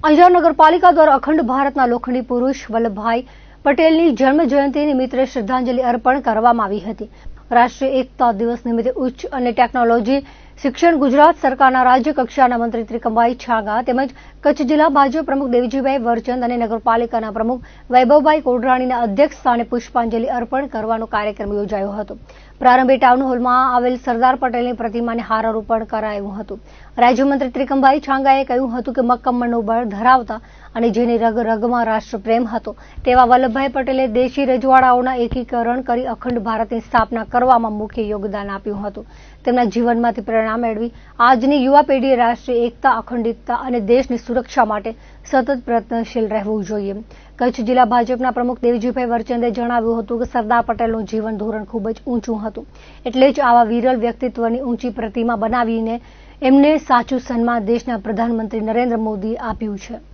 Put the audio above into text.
અંજાર નગરપાલિકા દ્વારા અખંડ ભારતના લોખંડી પુરુષ વલ્લભભાઈ પટેલની જન્મ જયંતિ નિમિત્તે શ્રદ્ધાંજલિ અર્પણ કરવામાં આવી હતી. રાષ્ટ્રીય એકતા દિવસ નિમિત્તે ઉચ્ચ અને ટેકનોલોજી, શિક્ષણ, ગુજરાત સરકારના રાજ્ય મંત્રી ત્રિકમભાઈ છાગા તેમજ કચ્છ જિલ્લા ભાજપ પ્રમુખ દેવજીભાઈ વરચંદ અને નગરપાલિકાના પ્રમુખ વૈભવભાઈ કોડરાણીના અધ્યક્ષ સ્થાને પુષ્પાંજલિ અર્પણ કરવાનો કાર્યક્રમ યોજાયો હતો. પ્રારંભે ટાઉન હોલમાં આવેલ સરદાર પટેલની પ્રતિમાને હારારોપણ કરાયું હતું. રાજ્યમંત્રી ત્રિકમભાઈ છાંગાએ કહ્યું હતું કે મક્કમ મનોબળ ધરાવતા અને જેની રગ રગમાં રાષ્ટ્રપ્રેમ હતો તેવા વલ્લભભાઈ પટેલે દેશી રજવાડાઓના એકીકરણ કરી અખંડ ભારતની સ્થાપના કરવામાં મુખ્ય યોગદાન આપ્યું હતું. તેમના જીવનમાંથી પ્રેરણા મેળવી આજની યુવા પેઢીએ રાષ્ટ્રીય એકતા, અખંડિતતા અને દેશની સુરક્ષા માટે સતત પ્રયત્નશીલ રહેવું જોઈએ. કચ્છ જિલ્લા ભાજપના પ્રમુખ દેવજીભાઈ વરચંદે જણાવ્યું હતું કે સરદાર પટેલનું જીવન ધોરણ ખૂબ જ ઊંચું હતું. એટલે જ આવા વિરલ વ્યક્તિત્વની ઊંચી પ્રતિમા બનાવીને એમને સાચું સન્માન દેશના પ્રધાનમંત્રી નરેન્દ્ર મોદીએ આપ્યું છે.